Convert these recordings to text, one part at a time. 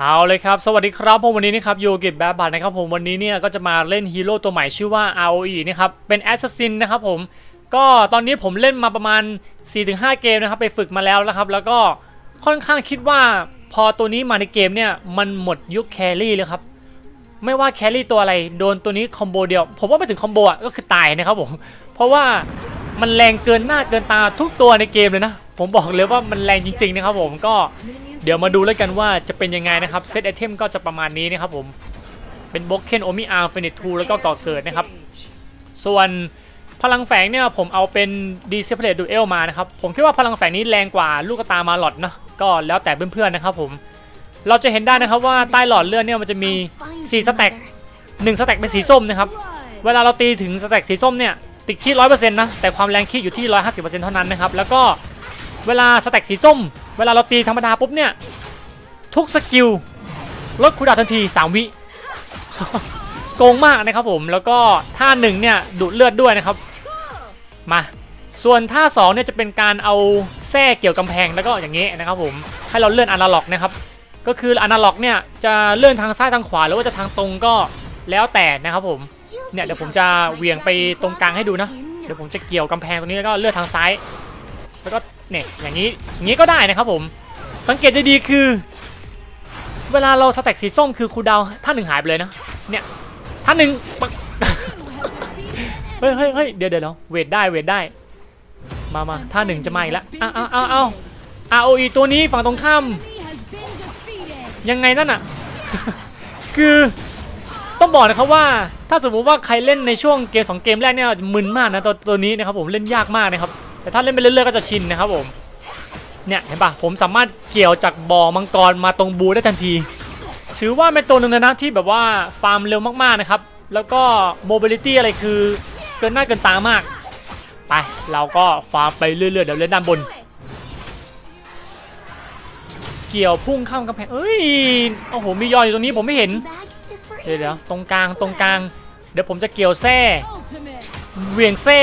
เอาเลยครับ สวัสดีครับผมวันนี้นะครับยูกิบแบบบัตนะครับผมวันนี้เนี่ยก็จะมาเล่นฮีโร่ตัวใหม่ชื่อว่า ROE นะครับเป็นแอสซัสซินนะครับผมก็ตอนนี้ผมเล่นมาประมาณ 4-5 เกมนะครับไปฝึกมาแล้วนะครับแล้วก็ค่อนข้างคิดว่าพอตัวนี้มาในเกมเนี่ยมันหมดยุคแครี่เลยครับไม่ว่าแครี่ตัวอะไรโดนตัวนี้คอมโบเดียว ผมว่าไม่ถึงคอมโบอะก็คือตายนะครับผมเพราะว่ามันแรงเกินหน้าเกินตาทุกตัวในเกมเลยนะผมบอกเลยว่ามันแรงจริงๆนะครับผมก็ เดี๋ยวมาดูแล้วกันว่าจะเป็นยังไงนะครับเซตไอเทมก็จะประมาณนี้นะครับผมเป็นบล็อกเคนโอมิอาร์เฟนิทูแล้วก็ก่อเกิดนะครับ ส่วนพลังแฝงเนี่ยผมเอาเป็นดีเซปเลตดูเอลมานะครับผมคิดว่าพลังแฝงนี้แรงกว่าลูกตามาหลอดเนาะก็แล้วแต่เพื่อนๆนะครับผมเราจะเห็นได้นะครับว่าใต้หลอดเลือดเนี่ยมันจะมี4สแต็ก1สแต็กเป็นสีส้มนะครับเวลาเราตีถึงสแต็กสีส้มเนี่ยติดคีร้อยเปอร์เซ็นต์นะแต่ความแรงคีอยู่ที่ร้อยห้าสิบเปอร์เซ็นต์เท่านั้นนะครับแล้วก็เวลาสแต็กสีส้ม เวลาเราตีธรรมดาปุ๊บเนี่ย ทุกสกิลลดคูดาวทันที 3 วิโกงมากนะครับผมแล้วก็ท่าหนึ่งเนี่ยดูดเลือดด้วยนะครับมาส่วนท่า2เนี่ยจะเป็นการเอาแส้เกี่ยวกำแพงแล้วก็อย่างนี้นะครับผมให้เราเลื่อนอนาล็อกนะครับก็คืออนาล็อกเนี่ยจะเลื่อนทางซ้ายทางขวาหรือว่าจะทางตรงก็แล้วแต่นะครับผมเนี่ยเดี๋ยวผมจะเหวี่ยงไปตรงกลางให้ดูนะเดี๋ยวผมจะเกี่ยวกำแพงตรงนี้แล้วก็เลื่อนทางซ้าย แล้วก็ เนี่ยอย่างนี้อย่างนี้ก็ได้นะครับผม สังเกตได้ดีคือ เวลาเราสแต็กสีส้มคือคูดาวท่านหนึ่งหายไปเลยนะ เนี่ยท่านหนึ่งเฮ้ยเฮ้ยเฮ้ยเดี๋ยวเดี๋ยวเวเวทได้เวทได้ มามาท่าหนึ่งจะมาอีกแล้วอ้าวอ้าวอ้าวอ้าว ROE ตัวนี้ฝั่งตรงข้ามยังไงนั่นอะ คือต้องบอกนะครับว่า ถ้าสมมติว่าใครเล่นในช่วงเกมสองเกมแรกเนี่ยมึนมากนะตัวตัวนี้นะครับผมเล่นยากมากนะครับ แต่ถ้าเล่นไปเรื่อยๆก็จะชินนะครับผมเนี่ยเห็นปะผมสามารถเกี่ยวจากบ่อมังกรมาตรงบูได้ทันที ถือว่าเป็นตัวหนึ่งนะที่แบบว่าฟาร์มเร็วมากๆนะครับ แล้วก็โมบิลิตี้อะไรคือเกินหน้าเกินตามาก ไป เราก็ฟาร์มไปเรื่อยๆ เดี๋ยวเล่นด้านบน เกี่ยวพุ่งข้ามกำแพงเอ้ยโอ้โหมียอยอยู่ตรงนี้ผมไม่เห็น เดี๋ยวเดี๋ยวตรงกลางตรงกลาง เดี๋ยวผมจะเกี่ยวแส้เวียงแส้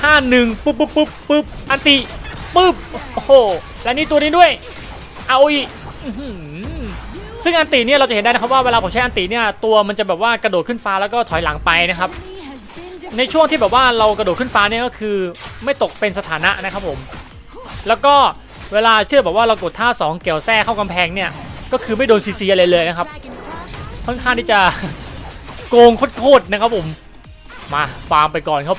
ท่าหนึ่งปุ๊บปุ๊บปุ๊บปุ๊บอันติปุ๊บโอ้โหและนี่ตัวนี้ด้วยเอาอีซึ่งอันติเนี่ยเราจะเห็นได้นะครับว่าเวลาผมใช้อันติเนี่ยตัวมันจะแบบว่ากระโดดขึ้นฟ้าแล้วก็ถอยหลังไปนะครับ ในช่วงที่แบบว่าเรากระโดดขึ้นฟ้าเนี่ยก็คือไม่ตกเป็นสถานะนะครับผม แล้วก็เวลาเชื่อแบบว่าเรากดท่าสองเกี่ยวแส้เข้ากำแพงเนี่ยก็คือไม่โดนซีซีอะไรเลยนะครับ ค่อนข้างที่จะโกงโคตรๆนะครับผม มาฟาร์มไปก่อนครับ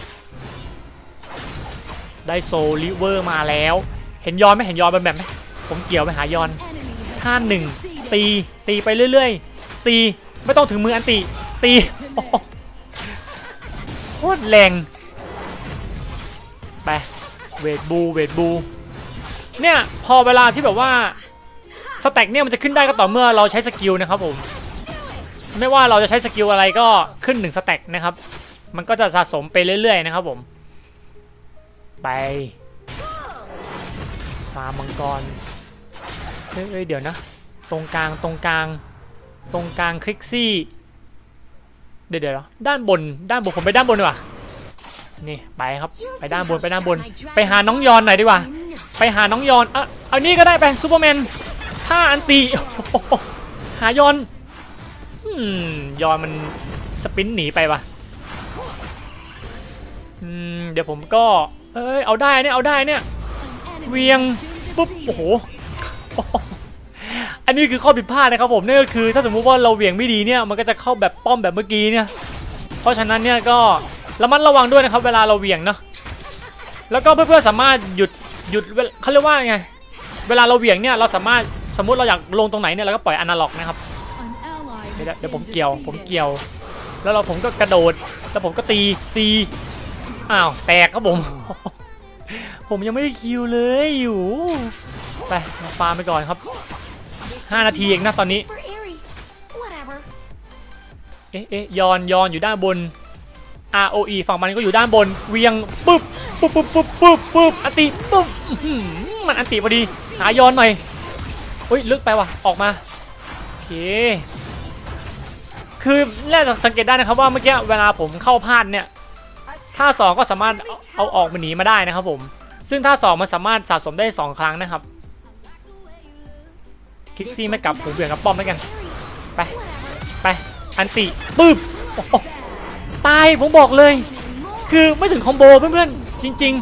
ได้โซลิเวอร์มาแล้ว เห็นยอนไหมเห็นยอนเป็นแบบไหมผมเกี่ยวไปหายอนท่าหนึ่งตีตีไปเรื่อยๆ ตีไม่ต้องถึงมืออันตีตีโอ้โหโคตรแรงไปเวทบูเวทบูเนี่ยพอเวลาที่แบบว่าสแต็กเนี่ยมันจะขึ้นได้ก็ต่อเมื่อเราใช้สกิลนะครับผมไม่ว่าเราจะใช้สกิลอะไรก็ขึ้นหนึ่งสแต็กนะครับ มันก็จะสะสมไปเรื่อยๆนะครับผม ไปฟาร์มมังกรเฮ้ยเดี๋ยวนะ ตรงกลางตรงกลาง ตรงกลางคลิกซี่ เดี๋ยวเดี๋ยวด้านบนด้านบนผมไปด้านบนดีกว่านี่ไปครับไปด้านบนไปด้านบน ไปหาน้องยอนหน่อยดีกว่า ไปหาน้องยอนอะเอานี่ก็ได้ไปซูเปอร์แมนท่าอันตีหายอนยอนมันสปินหนีไปว่ะเดี๋ยวผมก็ เอ้ยเอาได้เนี่ยเอาได้เนี่ยเวียงปุ๊บโอ้โหอันนี้คือข้อผิดพลาดนะครับผมนั่นก็คือ ถ้าสมมุติว่าเราเหวี่ยงไม่ดีเนี่ยมันก็จะเข้าแบบป้อมแบบเมื่อกี้เนี่ย เพราะฉะนั้นเนี่ยก็ระมัดระวังด้วยนะครับ เวลาเราเหวี่ยงเนาะแล้วก็เพื่อนๆสามารถหยุดหยุดเวลเขาเรียกว่าไงเวลาเราเหวี่ยงเนี่ยเราสามารถสมมุติเราอยากลงตรงไหนเนี่ยเราก็ปล่อยอนาล็อกนะครับเดี๋ยวเดี๋ยวผมเกี่ยวผมเกี่ยว แล้วเราผมก็กระโดดแล้วผมก็ตีตี อ้าวแตกครับผม ผมยังไม่ได้คิวเลยอยู่ไปมาฟาร์มไปก่อนครับ 5 นาทีเองนะตอนนี้ เอ๊ะเอ๊ะยอนยอนอยู่ด้านบน ROE ฝั่งมันก็อยู่ด้านบน เวียงปุ๊บปุ๊บปุ๊บปุ๊บปุ๊บปุ๊บอันติปุ๊บมันอันติพอดี หายอนหน่อยอุ้ยลึกไปว่ะออกมาโอเคคือแรกสังเกตได้นะครับว่าเมื่อกี้เวลาผมเข้าพลาดเนี่ย ท่าสองก็สามารถเอาออกมาหนีมาได้นะครับผม ซึ่งท่าสองมันสามารถสะสมได้ 2 ครั้งนะครับคคิกซี่ไม่กลับผมเบี่ยงกับป้อมแล้วกัน ไปไปอันติปึ๊บโอ้โหตายผมบอกเลย คือไม่ถึงคอมโบเพื่อนๆจริง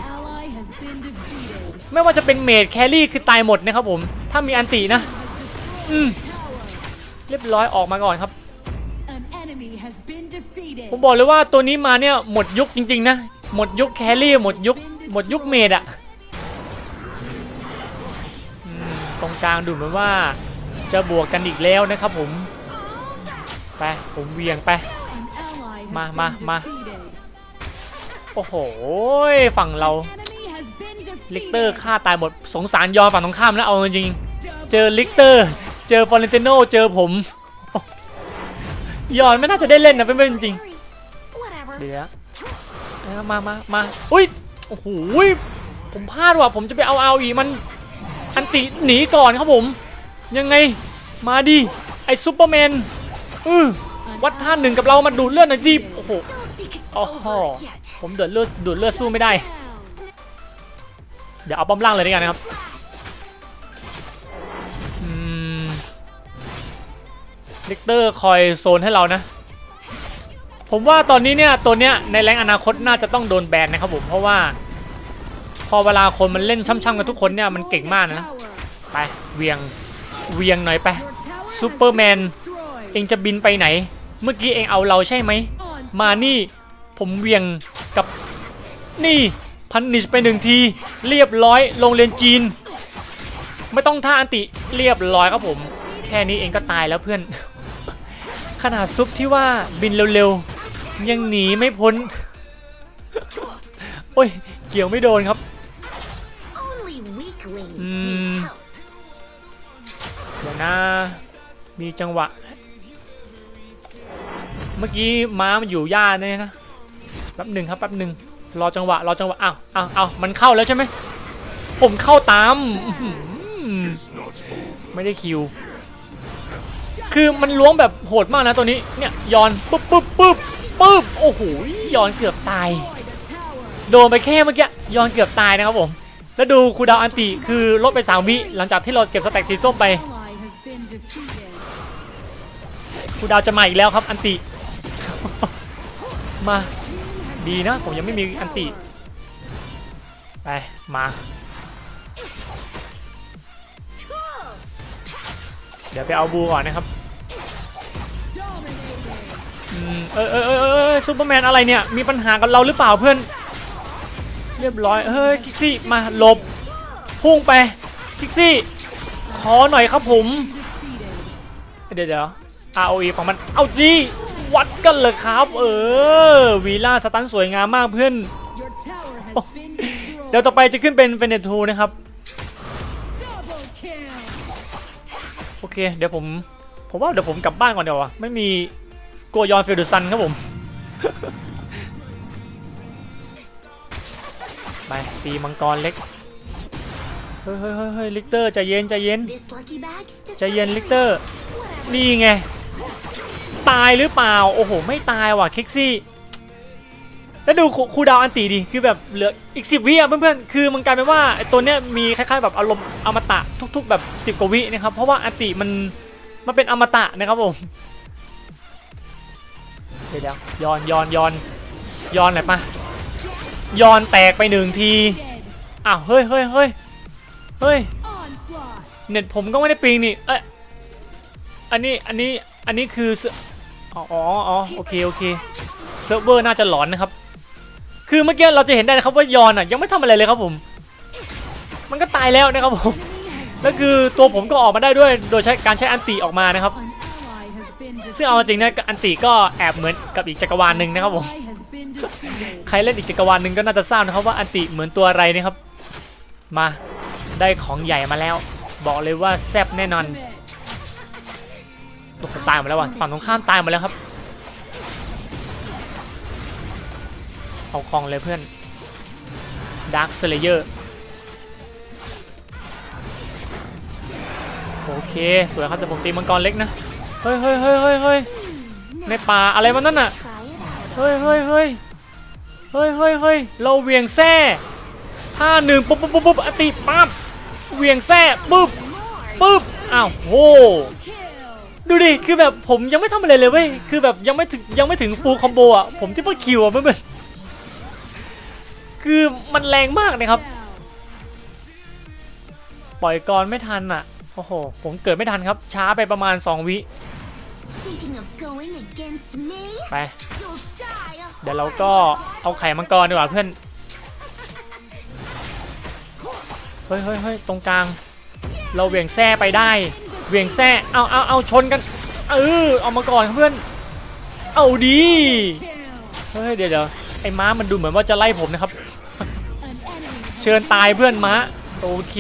ๆ ไม่ว่าจะเป็นเมดแครี่คือตายหมดนะครับผม ถ้ามีอันตินะ อืมเรียบร้อยออกมาก่อนครับ ผมบอกเลยว่าตัวนี้มาเนี่ยหมดยุคจริงๆนะ หมดยุคแครี่หมดยุคหมดยุคเมดอะอืมตรงกลางดูเหมือนว่าจะบวกกันอีกแล้วนะครับผม ไปผมเวียงไป An ally has Ma- been ma- ma. defeated. โอ้โหฝั่งเรา Enemy has been ลิกเตอร์ defeated. ฆ่าตายหมดสงสารยอมฝั่งตรงข้ามแล้วเอาจริงๆเจอลิกเตอร์ เจอฟอเรนติโนเจอผม ยอนไม่น่าจะได้เล่นนะเพื่อนๆจริง Whatever. ๆเดี๋ยวเอามามามาอุ้ยโอ้โหผมพลาดว่ะผมจะไปเอาเอาอีมันอันติหนีก่อนครับผม ยังไงมาดิไอซูเปอร์แมนอือวัดท่าหนึ่งกับเรามาดูดเลือดหน่อยดิโอ้โห Don't think it's โอ้โห over yet. ผมเดือดเลือดดูดเลือดสู้ไม่ได้ เดี๋ยวเอาป้อมล่างเลยด้วยกันนะครับ ลิกเตอร์คอยโซนให้เรานะ ผมว่าตอนนี้เนี่ยตัวเนี้ยในแรงอนาคตน่าจะต้องโดนแบนนะครับผมเพราะว่า พอเวลาคนมันเล่นช่ำๆกันทุกคนเนี่ยมันเก่งมากนะไปเวียงเวียงหน่อยไปซูเปอร์แมนเองจะบินไปไหน เมื่อกี้เองเอาเราใช่ไหมมานี่ผมเวียงกับนี่พันนิชไปหนึ่งที เรียบร้อยโรงเรียนจีน ไม่ต้องท่าอันติเรียบร้อยครับผม แค่นี้เองก็ตายแล้วเพื่อน ขนาดซุปที่ว่าบินเร็วๆ ยังหนีไม่พ้น โอ้ย เกี่ยวไม่โดนครับ Only weaklings Mm. need help. เดี๋ยวนะมีจังหวะ เมื่อกี้ม้ามันอยู่ย่าเนี่ยนะแป๊บหนึ่งครับแป๊บหนึ่งรอจังหวะรอจังหวะอ้าวอ้าวอ้าวมันเข้าแล้วใช่ไหมผมเข้าตามอื้อหือไม่ได้คิว คือมันล้วงแบบโหดมากนะตัวนี้เนี่ยยอนปุ๊บปุ๊บปุ๊บปุ๊บโอ้โหยอนเกือบตาย โดนไปแค่เมื่อกี้ยอนเกือบตายนะครับผมแล้วดูคูดาวอันติคือลดไปสามวิหลังจากที่เราเก็บสแต็กสีส้มไปคูดาวจะมาอีกแล้วครับอันติ มาดีนะผมยังไม่มีอันติไปมาเดี๋ยวไปเอาบูก่อนนะครับ เออเออเออเออเออซูเปอร์แมนอะไรเนี่ย มีปัญหากับเราหรือเปล่าเพื่อน เรียบร้อย เฮ้ยคิกซี่มาหลบ พุ่งไปคิกซี่ ขอหน่อยครับผม Defeated. เดี๋ยวเดี๋ยว ROE ของมัน เอาดีวัดกันเลยครับ เออ วีล่าสตันสวยงามมากเพื่อน Your tower has Oh. been destroyed. เดี๋ยวต่อไปจะขึ้นเป็นเฟเนทูนะครับ Double kill. โอเค เดี๋ยวผม ผมว่าเดี๋ยวผมกลับบ้านก่อนเดี๋ยววะไม่มี กลัวยอนเฟลดูซันครับผม ไปตีมังกรเล็ก เฮ้ยเฮ้ยเฮ้ยเฮ้ยลิกเตอร์ใจเย็นใจเย็น This lucky bag. ใจเย็นลิกเตอร์ นี่ไง ตายหรือเปล่า โอ้โห ไม่ตายว่ะคิกซี่ แล้วดูคูคูลดาวน์อันตีดิคือแบบเหลืออีกสิบวิอะเพื่อนๆ คือมันกลายเป็นว่าไอ้ตัวเนี้ยมีคล้ายๆแบบอารมณ์อมตะทุก ๆ แบบสิบ10กว่าวินะครับ เพราะว่าอันติมันมันเป็นอมตะนะครับผม เดี๋ยวย้อนย้อนย้อนย้อนหน่อยปะย้อนแตกไปหนึ่งทีอ้าวเฮ้ยเฮ้ยเฮ้ยเฮ้ยเน็ตผมก็ไม่ได้ปิงนี่เอ้ยอันนี้อันนี้อันนี้คืออ๋ออ๋ออ๋อโอเคโอเคเซิร์ฟเวอร์น่าจะหลอนนะครับ คือเมื่อกี้เราจะเห็นได้นะครับว่ายอนอะยังไม่ทำอะไรเลยครับผม มันก็ตายแล้วนะครับผมแล้วคือตัวผมก็ออกมาได้ด้วยโดยใช้การใช้อันติออกมานะครับ ซึ่งเอาจริงนะอันติก็แอบเหมือนกับอีกจักรวาลหนึ่งนะครับผมใครเล่นอีกจักรวาลหนึ่งก็น่าจะทราบนะครับว่าอันติเหมือนตัวอะไรนะครับ มาได้ของใหญ่มาแล้ว บอกเลยว่าแซ่บแน่นอน Ultimate. โอ้โหตายหมดแล้วว่ะฝั่งตรงข้ามตายหมดแล้วครับเอาคองเลยเพื่อนดาร์คสเลเยอร์โอเค สวยครับแต่ผมตีมังกรเล็กนะ เฮ้ยเฮ้ยเฮ้ยเฮ้ยเฮ้ยในป่าอะไรวะนั่นน่ะเฮ้ยเฮ้ยเฮ้ยเฮ้ยเฮ้ยเฮ้ยเราเวียงแซ่ท่าหนึ่งปุ๊บปุ๊บปุ๊บปุ๊บอติปั๊บเวียงแซ่ปุ๊บปุ๊บอ้าวโหดูดิคือแบบผมยังไม่ทำอะไรเลยเว้ยคือแบบยังไม่ถึงยังไม่ถึงฟูลคอมโบอะผมจะมาคิวอะเพื่อนคือมันแรงมากนะครับ ปล่อยกรไม่ทันอะ โอ้โห ผมเกิดไม่ทันครับ ช้าไปประมาณ 2 วิ ไป เดี๋ยวเราก็เอาไข่มังกรดีกว่าเพื่อน เฮ้ยเฮ้ยเฮ้ยตรงกลาง เราเวียงแส้ไปได้ เวียงแส้เอาเอาเอาชนกัน เออ เอามาก่อนเพื่อน เอาดี เฮ้ยเดี๋ยวเดี๋ยวไอ้ม้ามันดูเหมือนว่าจะไล่ผมนะครับ เชิญตายเพื่อนม้า โอเค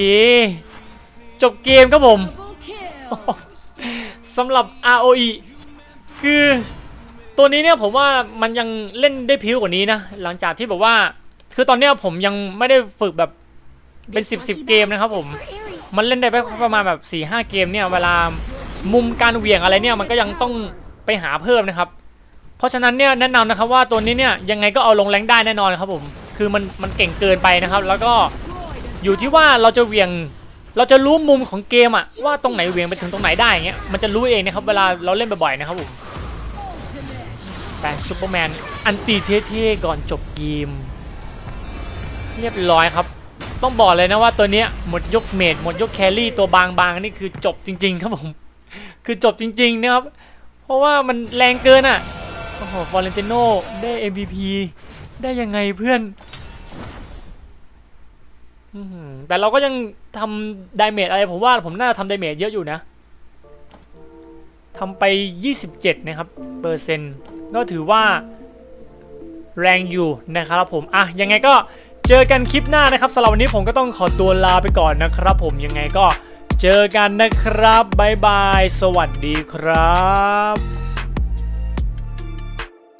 จบเกมครับผม Double kill. สำหรับ ROE คือตัวนี้เนี่ยผมว่ามันยังเล่นได้พิ้วกว่านี้นะ หลังจากที่แบบว่า คือตอนเนี้ยผมยังไม่ได้ฝึกแบบเป็น 10 10 เกมนะครับผม for Aerie. มันเล่นได้ไปประมาณแบบ4ีหเกมเนี่ยเวลามุมการเหวี่ยงอะไรเนี่ยมันก็ยังต้องไปหาเพิ่มนะครับ เพราะฉะนั้นเนี่ยแนะนำนะครับว่าตัวนี้เนี่ยยังไงก็เอาลงแรงได้แน่นอนครับผม คือมันมันเก่งเกินไปนะครับ แล้วก็ Destroyed. อยู่ที่ว่าเราจะเหวี่ยง เราจะรู้มุมของเกมอะว่าตรงไหนเวียงไปถึงตรงไหนได้อย่างเงี้ยมันจะรู้เองนะครับเวลาเราเล่นบ่อยๆนะครับผมแต่ซูเปอร์แมนอันตีเท่ๆก่อนจบเกมเรียบร้อยครับ ต้องบอกเลยนะว่าตัวเนี้ยหมดยกเมดหมดยกแครี่ตัวบางๆนี่คือจบจริง ๆ ครับผม คือจบจริงๆนะครับ เพราะว่ามันแรงเกินอะโอ้โหฟอร์เรนติโนได้ MVP ได้ยังไงเพื่อน แต่เราก็ยังทำดาเมจอะไรผมว่าผมน่าจะทำดาเมจเยอะอยู่นะทำไป 27 นะครับเปอร์เซ็นต์ก็ถือว่าแรงอยู่นะครับผมอะยังไงก็เจอกันคลิปหน้านะครับสำหรับวันนี้ผมก็ต้องขอตัวลาไปก่อนนะครับ ผมยังไงก็เจอกันนะครับบ๊ายบาย สวัสดีครับ